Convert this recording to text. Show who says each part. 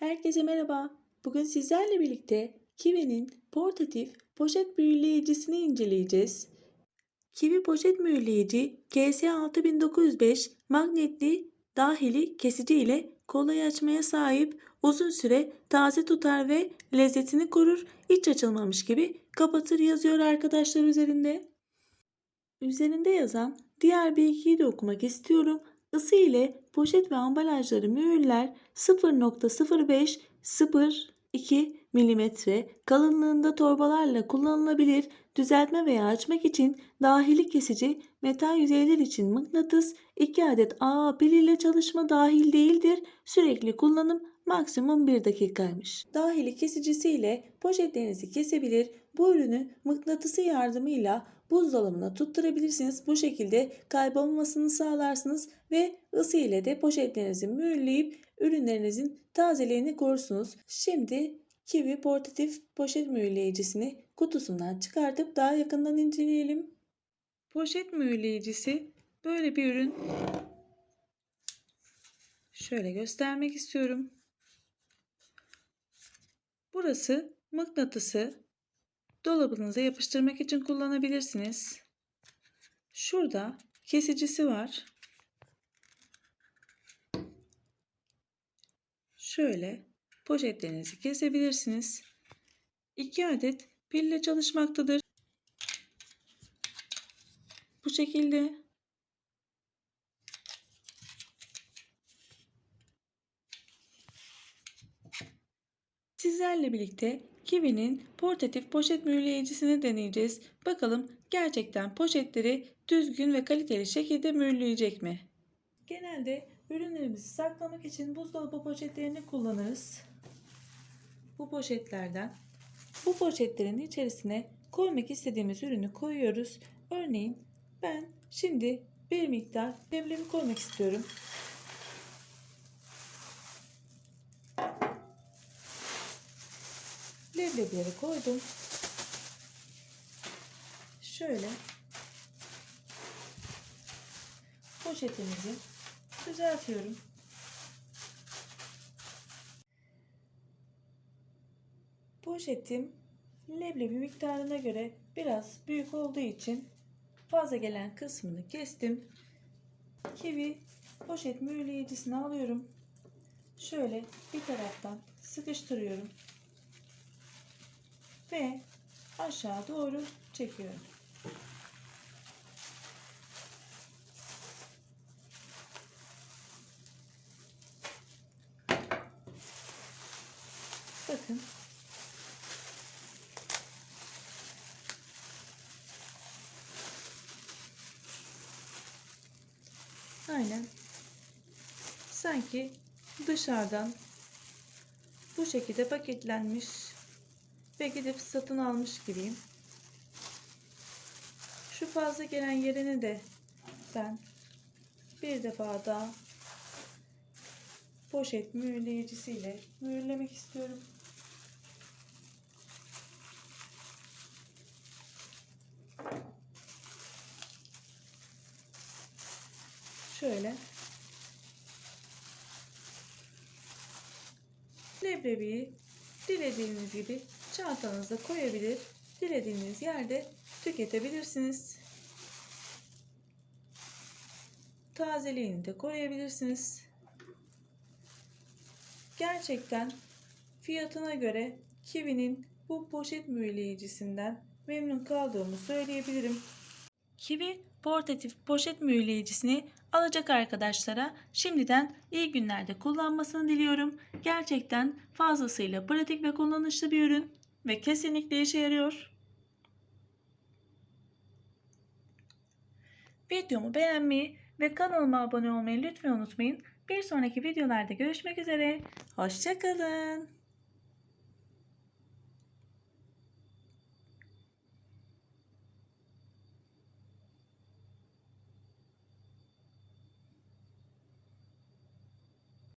Speaker 1: Herkese merhaba. Bugün sizlerle birlikte Kiwi'nin portatif poşet mühürleyicisini inceleyeceğiz. Kiwi poşet mühürleyici KS6905 magnetli dahili kesici ile kolay açmaya sahip uzun süre taze tutar ve lezzetini korur hiç açılmamış gibi kapatır yazıyor arkadaşlar üzerinde. Üzerinde yazan diğer bilgiyi de okumak istiyorum. Isı ile poşet ve ambalajları mühürler 0.05 0.2 mm kalınlığında torbalarla kullanılabilir. Düzeltme veya açmak için dahili kesici, metal yüzeyler için mıknatıs, 2 adet AA pil ile çalışma dahil değildir. Sürekli kullanım maksimum 1 dakikaymış. Dahili kesicisiyle poşetlerinizi kesebilir. Bu ürünü mıknatısı yardımıyla buzdolabına tutturabilirsiniz. Bu şekilde kaybolmamasını sağlarsınız ve ısı ile de poşetlerinizi mühürleyip ürünlerinizin tazeliğini korursunuz. Şimdi Kiwi portatif poşet mühürleyicisini kutusundan çıkartıp daha yakından inceleyelim. Poşet mühürleyicisi böyle bir ürün. Şöyle göstermek istiyorum. Burası mıknatısı. Dolabınıza yapıştırmak için kullanabilirsiniz. Şurada kesicisi var. Şöyle poşetlerinizi kesebilirsiniz. 2 adet pille çalışmaktadır. Bu şekilde Sizlerle birlikte Kiwi'nin portatif poşet mühürleyicisini deneyeceğiz. Bakalım gerçekten poşetleri düzgün ve kaliteli şekilde mühürleyecek mi? Genelde ürünlerimizi saklamak için buzdolabı poşetlerini kullanırız. Bu poşetlerden bu poşetlerin içerisine koymak istediğimiz ürünü koyuyoruz. Örneğin ben şimdi bir miktar leblebi koymak istiyorum. Leblebileri koydum. Şöyle poşetimizi düzeltiyorum. Poşetim leblebi miktarına göre biraz büyük olduğu için fazla gelen kısmını kestim. Kivi poşet mühürleyicisini alıyorum. Şöyle bir taraftan sıkıştırıyorum ve aşağı doğru çekiyorum. Bakın. Aynen. Sanki dışarıdan bu şekilde paketlenmiş ve gidip satın almış gibiyim. Şu fazla gelen yerini de ben bir defa daha poşet mühürleyicisiyle mühürlemek istiyorum. Şöyle leblebiyi dilediğiniz gibi çantanıza koyabilir, dilediğiniz yerde tüketebilirsiniz. Tazeliğini de koruyabilirsiniz. Gerçekten fiyatına göre Kiwi'nin bu poşet mühürleyicisinden memnun kaldığımı söyleyebilirim. Kiwi portatif poşet mühürleyicisini alacak arkadaşlara şimdiden iyi günlerde kullanmasını diliyorum. Gerçekten fazlasıyla pratik ve kullanışlı bir ürün ve kesinlikle işe yarıyor. Videomu beğenmeyi ve kanalıma abone olmayı lütfen unutmayın. Bir sonraki videolarda görüşmek üzere. Hoşçakalın.